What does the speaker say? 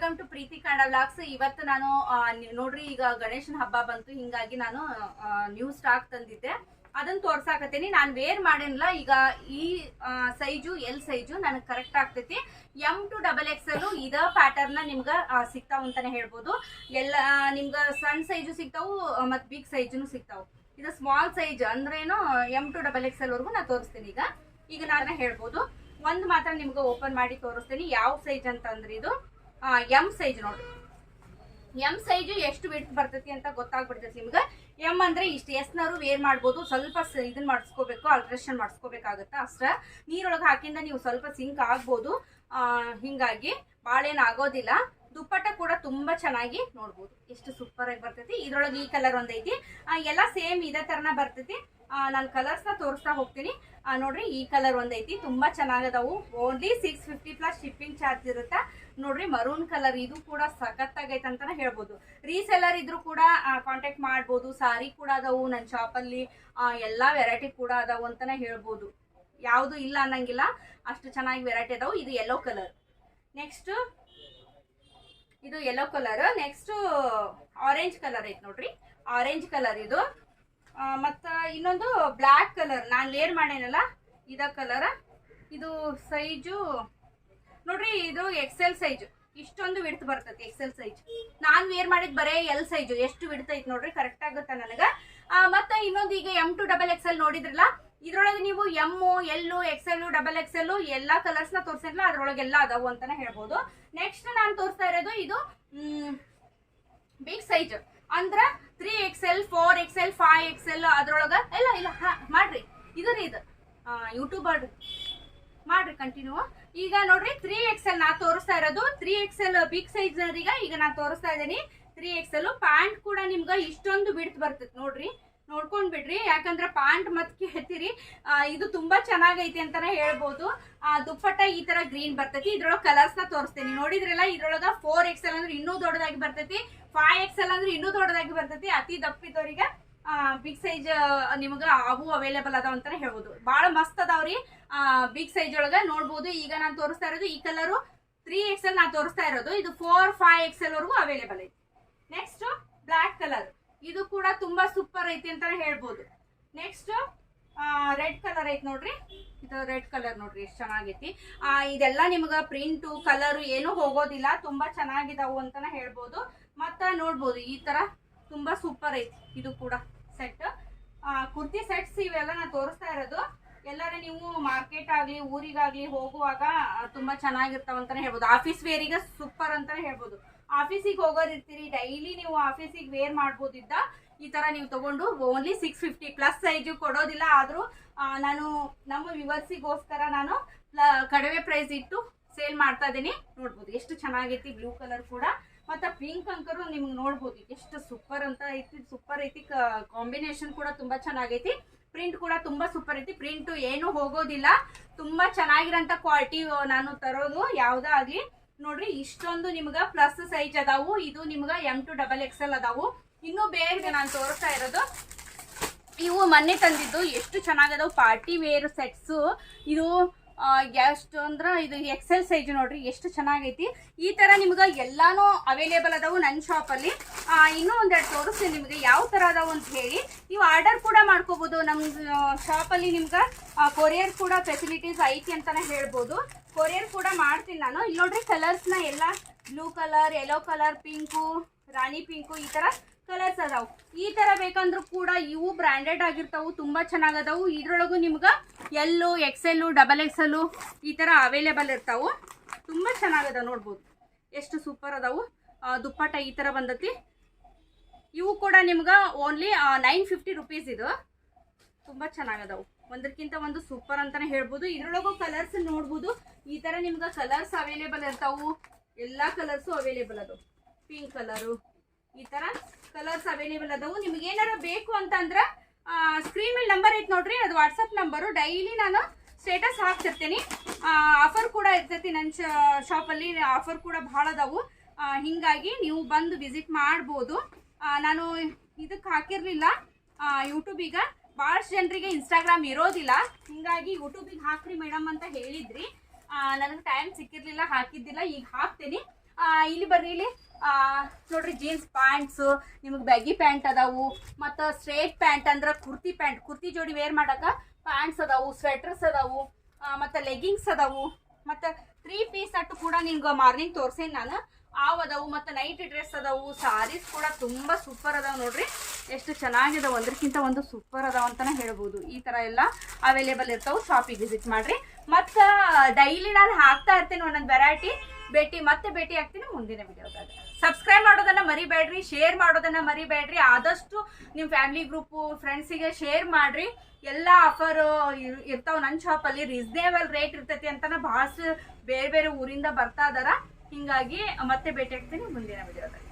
Welcome to Preethi Kannada vlogs ಇವತ್ತು ನಾನು ನೋಡ್ರಿ, ಈಗ ಗಣೇಶನ ಹಬ್ಬ ಬಂತು. ಹಿಂಗಾಗಿ ನಾನು ನ್ಯೂ ಸ್ಟಾಕ್ ತಂದಿದ್ದೆ. ಅದನ್ನ ತೋರ್ಸಾಕತ್ತೀನಿ. ನಾನು ವೇರ್ ಮಾಡೇನಲ್ಲ, ಈಗ ಈ ಸೈಜು ಎಲ್ ಸೈಜು ನನಗೆ ಕರೆಕ್ಟ್ ಆಗ್ತೈತಿ. ಎಂ ಟು ಡಬಲ್ ಎಕ್ಸ್ ಅಲ್ಲೂ ಇದ ಪ್ಯಾಟರ್ನ್ ನಿಮ್ಗೆ ಸಿಗ್ತಾವ ಅಂತಾನೆ ಹೇಳ್ಬೋದು. ಎಲ್ಲ ನಿಮ್ಗೆ ಸಣ್ಣ ಸೈಜು ಸಿಗ್ತಾವು ಮತ್ತು ಬಿಗ್ ಸೈಜುನು ಸಿಗ್ತಾವು. ಇದು ಸ್ಮಾಲ್ ಸೈಜ್ ಅಂದ್ರೇನು ಎಂ ಟು ಡಬಲ್ ಎಕ್ಸ್ ವರೆಗೂ ನಾನು ತೋರಿಸ್ತೀನಿ ಈಗ. ಈಗ ನಾನು ಹೇಳ್ಬೋದು. ಒಂದು ಮಾತ್ರ ನಿಮ್ಗೆ ಓಪನ್ ಮಾಡಿ ತೋರಿಸ್ತೀನಿ. ಯಾವ ಸೈಜ್ ಅಂತಂದ್ರೆ ಇದು? ಎಂ ಸೈಜ್ ನೋಡ್ರಿ. ಎಂ ಸೈಜು ಎಷ್ಟು ವಿಟ್ ಬರ್ತೈತಿ ಅಂತ ಗೊತ್ತಾಗ್ಬಿಡ್ತೈತಿ ನಿಮ್ಗೆ. ಎಂ ಅಂದ್ರೆ ಇಷ್ಟು ಎಸ್ನವರು ವೇರ್ ಮಾಡ್ಬೋದು, ಸ್ವಲ್ಪ ಇದನ್ನ ಮಾಡಿಸ್ಕೋಬೇಕು ಅಲ್ಟ್ರೇಷನ್ ಮಾಡಿಸ್ಕೋಬೇಕಾಗತ್ತೆ ಅಷ್ಟ. ನೀರೊಳಗೆ ಹಾಕಿಂದ ನೀವು ಸ್ವಲ್ಪ ಸಿಂಕ್ ಆಗ್ಬೋದು. ಹಿಂಗಾಗಿ ಭಾಳೇನು ಆಗೋದಿಲ್ಲ. ದುಪ್ಪಟ್ಟ ಕೂಡ ತುಂಬಾ ಚೆನ್ನಾಗಿ ನೋಡ್ಬೋದು. ಎಷ್ಟು ಸೂಪರ್ ಆಗಿ ಬರ್ತೈತಿ. ಇದ್ರೊಳಗೆ ಈ ಕಲರ್ ಒಂದೈತಿ. ಎಲ್ಲ ಸೇಮ್ ಇದೇ ತರನ ಬರ್ತೈತಿ. ನಾನು ಕಲರ್ಸ್ನ ತೋರಿಸ್ತಾ ಹೋಗ್ತೀನಿ. ನೋಡ್ರಿ, ಈ ಕಲರ್ ಒಂದೈತಿ, ತುಂಬಾ ಚೆನ್ನಾಗದವು. Only six fifty plus shipping charge ಇರುತ್ತೆ? ನೋಡ್ರಿ ಮರೂನ್ ಕಲರ್ ಇದು ಕೂಡ ಸಖತ್ತಾಗೈತೆ ಅಂತಾನೆ ಹೇಳ್ಬೋದು. ರೀಸೆಲ್ಲರ್ ಇದ್ರು ಕೂಡ ಕಾಂಟ್ಯಾಕ್ಟ್ ಮಾಡ್ಬೋದು. ಸಾರಿ ಕೂಡ ಅದಾವು ನನ್ನ ಶಾಪಲ್ಲಿ ಎಲ್ಲ ವೆರೈಟಿ ಕೂಡ ಅದಾವು ಅಂತಾನೆ ಹೇಳ್ಬೋದು. ಯಾವುದು ಇಲ್ಲ ಅನ್ನಂಗಿಲ್ಲ. ಅಷ್ಟು ಚೆನ್ನಾಗಿ ವೆರೈಟಿ ಅದಾವು. ಇದು ಯೆಲ್ಲೋ ಕಲರ್ ನೆಕ್ಸ್ಟ್ ಇದು yellow colour next orange colour ಐತೆ ನೋಡ್ರಿ. ಆರೆಂಜ್ ಕಲರ್ ಇದು. ಮತ್ತ ಇನ್ನೊಂದು ಬ್ಲ್ಯಾಕ್ ಕಲರ್ ನಾನು ಲೇರ್ ಮಾಡೇನಲ್ಲ? ಇದ ಕಲರ್ ಇದು ಸೈಜು ನೋಡ್ರಿ, ಇದು ಎಕ್ಸೆಲ್ ಸೈಜು ಇಷ್ಟೊಂದು ವಿಡ್ತ್ ಬರ್ತೈತಿ ಎಕ್ಸೆಲ್ ಸೈಜ್ ನಾನು ವೇರ್ ಮಾಡಿದ್ ಬರೇ ಎಲ್ ಸೈಜು ಎಷ್ಟು ವಿಡ್ತ್ ಐತಿ ನೋಡ್ರಿ ಕರೆಕ್ಟ್ ಆಗುತ್ತೆ ನನಗೆ? ಮತ್ತೆ ಇನ್ನೊಂದು ಈಗ ಎಂ ಟು ಡಬಲ್ ಎಕ್ಸೆಲ್ ನೋಡಿದ್ರಲ್ಲ, ಇದ್ರೊಳಗೆ ನೀವು M L XL double XL ಎಲ್ಲಾ ಕಲರ್ಸ್ನ ತೋರಿಸಿದ್ರಲ್ಲ ಅದ್ರೊಳಗೆ ಎಲ್ಲ ಅದಾವು ಅಂತಾನೆ ಹೇಳ್ಬೋದು. ನೆಕ್ಸ್ಟ್ ನಾನು ತೋರಿಸ್ತಾ ಇರೋದು ಇದು ಬಿಗ್ ಸೈಜ್ ಅಂದ್ರ three XL four XL five XL ಅದ್ರೊಳಗ ಇಲ್ಲ ಇಲ್ಲ ಮಾಡ್ರಿ. ಇದು. ರೀ ಇದು ಯೂಟ್ಯೂಬ್ ಮಾಡ್ರಿ ಕಂಟಿನ್ಯೂ ಈಗ ನೋಡ್ರಿ ತ್ರೀ ಎಕ್ಸೆಲ್ ನಾ ತೋರಿಸ್ತಾ ಇರೋದು. ತ್ರೀ ಎಕ್ಸೆಲ್ ಬಿಗ್ ಸೈಜ್ ಈಗ ನಾ ತೋರಿಸ್ತಾ ಇದ್ದೀನಿ. ತ್ರೀ ಎಕ್ಸೆಲ್ ಪ್ಯಾಂಟ್ ಕೂಡ ನಿಮ್ಗೆ ಇಷ್ಟೊಂದು ಬಿಡ್ತ್ ಬರ್ತೈತೆ ನೋಡ್ರಿ. ನೋಡ್ಕೊಂಡ್ ಬಿಡ್ರಿ ಯಾಕಂದ್ರೆ ಪ್ಯಾಂಟ್ ಮತ್ ಕೇಳ್ತೀರಿ ಆ, ಇದು ತುಂಬಾ ಚೆನ್ನಾಗೈತೆ ಅಂತಾನೆ ಹೇಳ್ಬೋದು. ದುಪ್ಪಟ್ಟ ಈ ತರ ಗ್ರೀನ್ ಬರ್ತೈತಿ. ಇದ್ರೊಳಗೆ ಕಲರ್ಸ್ನ ತೋರಿಸ್ತೀನಿ. ನೋಡಿದ್ರಲ್ಲ ಇದ್ರೊಳಗ ಫೋರ್ ಎಕ್ಸೆಲ್ ಅಂದ್ರೆ ಇನ್ನೂ ದೊಡ್ಡದಾಗಿ ಬರ್ತೈತಿ. ಫೈವ್ ಎಕ್ಸೆಲ್ ಅಂದ್ರೆ ಇನ್ನೂ ದೊಡ್ಡದಾಗಿ ಬರ್ತೈತಿ. ಅತಿ ದಪ್ಪಿದವ್ರಿಗೆ ಬಿಗ್ ಸೈಜ್ ನಿಮ್ಗೆ ಅವು ಅವೈಲೇಬಲ್ ಅದಾವ ಅಂತಾನೆ ಹೇಳ್ಬೋದು. ಭಾಳ ಮಸ್ತ್ ಅದಾವ್ರಿ ಬಿಗ್ ಸೈಜ್ ಒಳಗ ನೋಡ್ಬೋದು. ಈಗ ನಾನು ತೋರಿಸ್ತಾ ಇರೋದು ಈ ಕಲರು ತ್ರೀ ಎಕ್ಸೆಲ್ ನಾನು ತೋರಿಸ್ತಾ ಇರೋದು. ಇದು ಫೋರ್ ಫೈವ್ ಎಕ್ಸೆಲ್ ವರೆಗೂ ಅವೈಲೇಬಲ್ ಐತಿ. ನೆಕ್ಸ್ಟ್ ಬ್ಲ್ಯಾಕ್ ಕಲರ್ ಇದು ಕೂಡ ತುಂಬಾ ಸೂಪರ್ ಐತಿ ಅಂತ ಹೇಳ್ಬೋದು. ನೆಕ್ಸ್ಟ್ ರೆಡ್ ಕಲರ್ ಐತಿ ನೋಡ್ರಿ. ಇದು ರೆಡ್ ಕಲರ್ ನೋಡ್ರಿ, ಎಷ್ಟು ಚೆನ್ನಾಗೈತಿ. ಇದೆಲ್ಲ ನಿಮ್ಗ ಪ್ರಿಂಟು ಕಲರ್ ಏನು ಹೋಗೋದಿಲ್ಲ, ತುಂಬಾ ಚೆನ್ನಾಗಿದಾವು ಅಂತಾನೆ ಹೇಳ್ಬೋದು. ಮತ್ತ ನೋಡ್ಬೋದು, ಈ ತರ ತುಂಬಾ ಸೂಪರ್ ಐತಿ ಇದು ಕೂಡ ಸೆಟ್ ಕುರ್ತಿ ಸೆಟ್ಸ್ ಇವೆಲ್ಲ ನಾನು ತೋರಿಸ್ತಾ ಇರೋದು. ಎಲ್ಲಾರ ನೀವು ಮಾರ್ಕೆಟ್ ಆಗ್ಲಿ, ಊರಿಗಾಗ್ಲಿ ಹೋಗುವಾಗ ತುಂಬಾ ಚೆನ್ನಾಗಿರ್ತಾವ ಅಂತಾನೆ ಹೇಳ್ಬೋದು ಆಫೀಸ್ ವೇರಿಗೆ ಸೂಪರ್ ಅಂತಾನೆ ಹೇಳ್ಬೋದು. ಆಫೀಸಿಗೆ ಹೋಗೋದಿರ್ತೀರಿ ಡೈಲಿ ನೀವು ಆಫೀಸಿಗೆ ವೇರ್ ಮಾಡ್ಬೋದಿದ್ದ, ಈ ತರ ನೀವು ತಗೊಂಡು only six fifty plus size ಕೊಡೋದಿಲ್ಲ. ಆದ್ರೂ ನಾನು ನಮ್ಮ ವಿವರ್ಸಿಗೋಸ್ಕರ ನಾನು ಕಡಿಮೆ ಪ್ರೈಸ್ ಇಟ್ಟು ಸೇಲ್ ಮಾಡ್ತಾ ಇದ್ದೀನಿ. ನೋಡ್ಬೋದು, ಎಷ್ಟು ಚೆನ್ನಾಗೈತಿ ಬ್ಲೂ ಕಲರ್ ಕೂಡ. ಮತ್ತೆ ಪಿಂಕ್ ಅಂಕರು ನಿಮ್ಗೆ ನೋಡ್ಬೋದು, ಎಷ್ಟು ಸೂಪರ್ ಅಂತ ಐತಿ ಸೂಪರ್ ಐತಿ ಕಾಂಬಿನೇಷನ್ ಕೂಡ ತುಂಬಾ ಚೆನ್ನಾಗೈತಿ. ಪ್ರಿಂಟ್ ಕೂಡ ತುಂಬಾ ಸೂಪರ್ ಐತಿ. ಪ್ರಿಂಟ್ ಏನು ಹೋಗೋದಿಲ್ಲ. ತುಂಬಾ ಚೆನ್ನಾಗಿರೋಂಥ ಕ್ವಾಲಿಟಿ ನಾನು ತರೋದು ಯಾವ್ದೇ ನೋಡ್ರಿ, ಇಷ್ಟೊಂದು ನಿಮ್ಗ ಪ್ಲಸ್ ಸೈಜ್ ಅದಾವು. ಇದು ನಿಮ್ಗ ಎಂ ಟು ಡಬಲ್ ಎಕ್ಸೆಲ್ ಅದಾವು. ಇನ್ನು ಬೇರೆ ನಾನು ತೋರಿಸ್ತಾ ಇರೋದು. ಇವು ಮೊನ್ನೆ ತಂದಿದ್ದು. ಎಷ್ಟು ಚೆನ್ನಾಗದವು. Party wear sets. ಇದು ಎಷ್ಟು ಅಂದ್ರೆ ಇದು ಎಕ್ಸೆಲ್ ಸೈಜ್ ನೋಡ್ರಿ, ಎಷ್ಟು ಚೆನ್ನಾಗೈತಿ. ಈ ತರ ನಿಮ್ಗೆ ಎಲ್ಲಾನು ಅವೈಲೇಬಲ್ ಅದಾವು ನನ್ನ ಶಾಪಲ್ಲಿ ಇನ್ನೂ ಒಂದೆರಡು ತೋರಿಸ್ತೀನಿ ನಿಮಗೆ ಯಾವ ತರ ಅದಾವು ಅಂತ ಹೇಳಿ. ನೀವು ಆರ್ಡರ್ ಕೂಡ ಮಾಡ್ಕೋಬಹುದು ನಮ್ಮ ಶಾಪಲ್ಲಿ ನಿಮ್ಗೆ ಕೊರಿಯರ್ ಕೂಡ ಫೆಸಿಲಿಟೀಸ್ ಐತಿ ಅಂತಾನೆ ಹೇಳ್ಬೋದು. ಕೊರಿಯರ್ ಕೂಡ ಮಾಡ್ತೀನಿ ನಾನು. ಇಲ್ಲಿ ನೋಡ್ರಿ ಕಲರ್ಸ್ನ ಎಲ್ಲ blue colour yellow colour pink ರಾಣಿ ಪಿಂಕು ಈ ತರ ಕಲರ್ಸ್ ಅದಾವು. ಈ ತರ ಬೇಕಂದ್ರೂ ಕೂಡ ಇವು ಬ್ರ್ಯಾಂಡೆಡ್ ಆಗಿರ್ತಾವು, ತುಂಬಾ ಚೆನ್ನಾಗದಾವು. ಇದ್ರೊಳಗು ನಿಮ್ಗ ಎಲ್ಲು ಎಕ್ಸೆಲ್ಲು ಡಬಲ್ ಎಕ್ಸೆಲ್ಲು ಈ ತರ ಅವೈಲೇಬಲ್ ಇರ್ತಾವು. ತುಂಬಾ ಚೆನ್ನಾಗದ ನೋಡ್ಬೋದು. ಎಷ್ಟು ಸೂಪರ್ ಅದಾವು. ದುಪ್ಪಟ್ಟ ಈ ತರ ಬಂದತಿ. ಇವು ಕೂಡ ನಿಮ್ಗೆ ಓನ್ಲಿ ನೈನ್ ಫಿಫ್ಟಿ ರುಪೀಸ್ ಇದು. ತುಂಬಾ ಚೆನ್ನಾಗದಾವು. ಒಂದಕ್ಕಿಂತ ಒಂದು ಸೂಪರ್ ಅಂತಾನೆ ಹೇಳ್ಬೋದು. ಇದ್ರೊಳಗೂ ಕಲರ್ಸ್ ನೋಡ್ಬೋದು. ಈ ತರ ನಿಮ್ಗೆ ಕಲರ್ಸ್ ಅವೈಲೇಬಲ್ ಇರ್ತಾವು. ಎಲ್ಲಾ ಕಲರ್ಸು ಅವೈಲೇಬಲ್ ಅದು ಪಿಂಕ್ ಕಲರು ಈ ತರ ಕಲರ್ಸ್ ಅವೈಲೇಬಲ್ ಅದಾವು. ನಿಮ್ಗೆ ಏನಾರ ಬೇಕು ಅಂತಂದ್ರೆ ಸ್ಕ್ರೀನ್ ಮೇಲೆ ನಂಬರ್ ಐತೆ ನೋಡ್ರಿ, ಅದು ವಾಟ್ಸಪ್ ನಂಬರು ಡೈಲಿ ನಾನು ಸ್ಟೇಟಸ್ ಹಾಕ್ತಿರ್ತೀನಿ. ಆಫರ್ ಕೂಡ ಇರ್ತೈತಿ ನನ್ನ ಶಾಪಲ್ಲಿ ಆಫರ್ ಕೂಡ ಭಾಳ ಅದಾವು. ಹಿಂಗಾಗಿ ನೀವು ಬಂದು ವಿಸಿಟ್ ಮಾಡ್ಬೋದು. ನಾನು ಇದಕ್ಕೆ ಹಾಕಿರ್ಲಿಲ್ಲ. ಈಗ ಭಾಳಷ್ಟು ಜನರಿಗೆ ಇನ್ಸ್ಟಾಗ್ರಾಮ್ ಇರೋದಿಲ್ಲ. ಹಿಂಗಾಗಿ ಯೂಟ್ಯೂಬಿಗೆ ಹಾಕ್ರಿ ಮೇಡಮ್ ಅಂತ ಹೇಳಿದ್ರಿ. ನನಗೆ ಟೈಮ್ ಸಿಕ್ಕಿರಲಿಲ್ಲ, ಹಾಕಿದ್ದಿಲ್ಲ. ಈಗ ಹಾಕ್ತೀನಿ. ಇಲ್ಲಿ ಬರ್ರಿ ಇಲ್ಲಿ. ಆ, ನೋಡ್ರಿ ಜೀನ್ಸ್ ಪ್ಯಾಂಟ್ಸ್ ನಿಮಗೆ ಬ್ಯಾಗಿ ಪ್ಯಾಂಟ್ ಅದಾವು ಮತ್ತು ಸ್ಟ್ರೇಟ್ ಪ್ಯಾಂಟ್ ಅಂದ್ರೆ ಕುರ್ತಿ ಪ್ಯಾಂಟ್ ಕುರ್ತಿ ಜೋಡಿ ವೇರ್ ಮಾಡಕ ಪ್ಯಾಂಟ್ಸ್ ಅದಾವು ಸ್ವೆಟರ್ಸ್ ಅದಾವು ಮತ್ತು ಲೆಗಿಂಗ್ಸ್ ಅದಾವು. ಮತ್ತು ತ್ರೀ ಪೀಸ್ ಅಟ್ಟು ಕೂಡ ನಿಮ್ಗೆ ಮಾರ್ನಿಂಗ್ ತೋರ್ಸೇನಿ ನಾನು. ಆವ್ ಅದಾವು ಮತ್ತು ನೈಟ್ ಡ್ರೆಸ್ ಅದಾವು ಸಾರೀಸ್ ಕೂಡ ತುಂಬ ಸೂಪರ್ ಅದಾವೆ ನೋಡ್ರಿ. ಎಷ್ಟು ಚೆನ್ನಾಗಿದಾವೆ ಒಂದಕ್ಕಿಂತ ಒಂದು ಸೂಪರ್ ಅದಾವ ಅಂತಾನೆ ಹೇಳ್ಬೋದು. ಈ ಥರ ಎಲ್ಲ ಅವೈಲೇಬಲ್ ಇರ್ತಾವೆ ಶಾಪಿಗೆ ವಿಸಿಟ್ ಮಾಡ್ರಿ. ಮತ್ತು ಡೈಲಿ ನಾನು ಹಾಕ್ತಾ ಇರ್ತೇನೆ ಒಂದೊಂದು ವೆರೈಟಿ ಭೇಟಿ, ಮತ್ತೆ ಭೇಟಿ ಆಗ್ತೀನಿ ಮುಂದಿನ ವಿಡಿಯೋದಾಗ ಸಬ್ಸ್ಕ್ರೈಬ್ ಮಾಡೋದನ್ನ ಮರಿಬೇಡ್ರಿ ಶೇರ್ ಮಾಡೋದನ್ನ ಮರಿಬೇಡ್ರಿ. ಆದಷ್ಟು ನಿಮ್ಮ ಫ್ಯಾಮಿಲಿ ಗ್ರೂಪು ಫ್ರೆಂಡ್ಸಿಗೆ ಶೇರ್ ಮಾಡ್ರಿ. ಎಲ್ಲ ಆಫರ್ ಇರ್ತಾವ ನನ್ನ ಶಾಪಲ್ಲಿ ರೀಸನೇಬಲ್ ರೇಟ್ ಇರ್ತೈತಿ ಅಂತ ಬಹಳಷ್ಟು ಬೇರೆ ಬೇರೆ ಊರಿಂದ ಬರ್ತಾ ಇದಾರ. ಹಿಂಗಾಗಿ ಮತ್ತೆ ಭೇಟಿ ಆಗ್ತೀನಿ ಮುಂದಿನ ವಿಡಿಯೋದಾಗ